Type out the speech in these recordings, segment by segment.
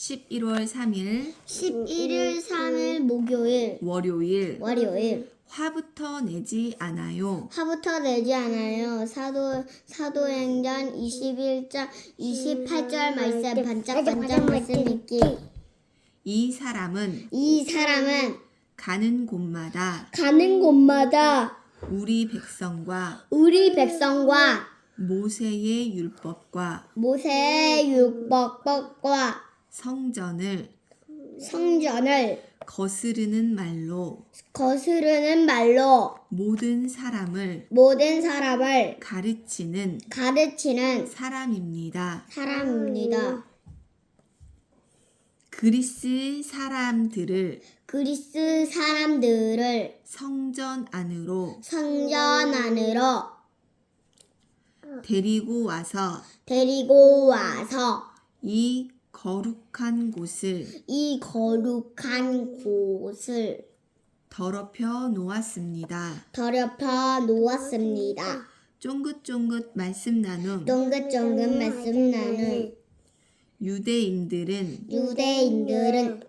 11월 3일 11일 3일 목요일 월요일 월요일 화부터 내지 않아요. 화부터 내지 않아요. 사도 사도행전 21장 28절 말씀 반짝반짝 말씀 읽기. 이 사람은 이 사람은 가는 곳마다 가는 곳마다 우리 백성과 우리 백성과 모세의 율법과 모세의 율법과 성전을 성전을 거스르는 말로 거스르는 말로 모든 사람을 모든 사람을 가르치는 가르치는 사람입니다. 사람입니다. 그리스 사람들을 그리스 사람들을 성전 안으로 성전 안으로 데리고 와서 데리고 와서 이 거룩한 곳을 이 거룩한 곳을 더럽혀 놓았습니다. 더럽혀 놓았습니다. 쫑긋쫑긋 말씀 나눔 쫑긋쫑긋 말씀 나는 유대인들은 유대인들은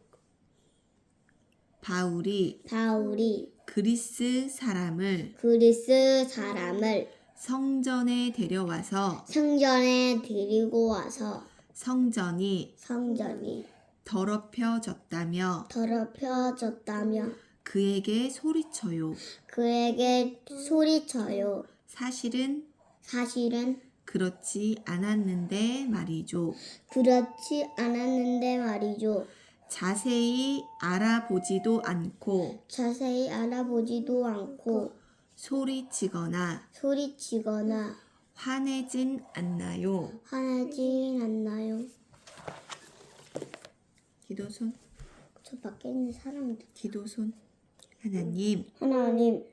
바울이 바울이 그리스 사람을 그리스 사람을 성전에 데려와서 성전에 데리고 와서 성전이 성전이 더럽혀졌다며 더럽혀졌다며 그에게 소리쳐요. 그에게 소리쳐요. 사실은 사실은 그렇지 않았는데 말이죠. 그렇지 않았는데 말이죠. 자세히 알아보지도 않고 자세히 알아보지도 않고 소리치거나 소리치거나 화내진 않나요. 화나진 않나요? 기도손, 저 밖에 있는 사람들. 기도손. 하나님, 하나님,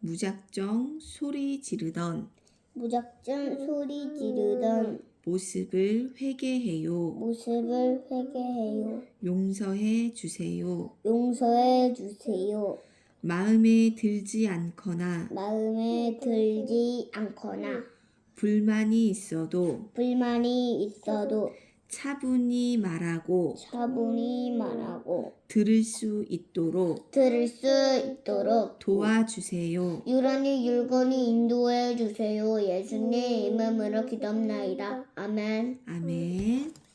무작정 소리 지르던 무작정 소리 지르던 모습을 회개해요. 모습을 회개해요. 용서해 주세요. 용서해 주세요. 마음에 들지 않거나 마음에 들지 않거나 불만이 있어도 불만이 있어도 차분히 말하고 차분히 말하고 들을 수 있도록 들을 수 있도록 도와주세요. 유런이 율건이 인도해 주세요. 예수님 이름으로 기도합나이다. 아멘. 아멘.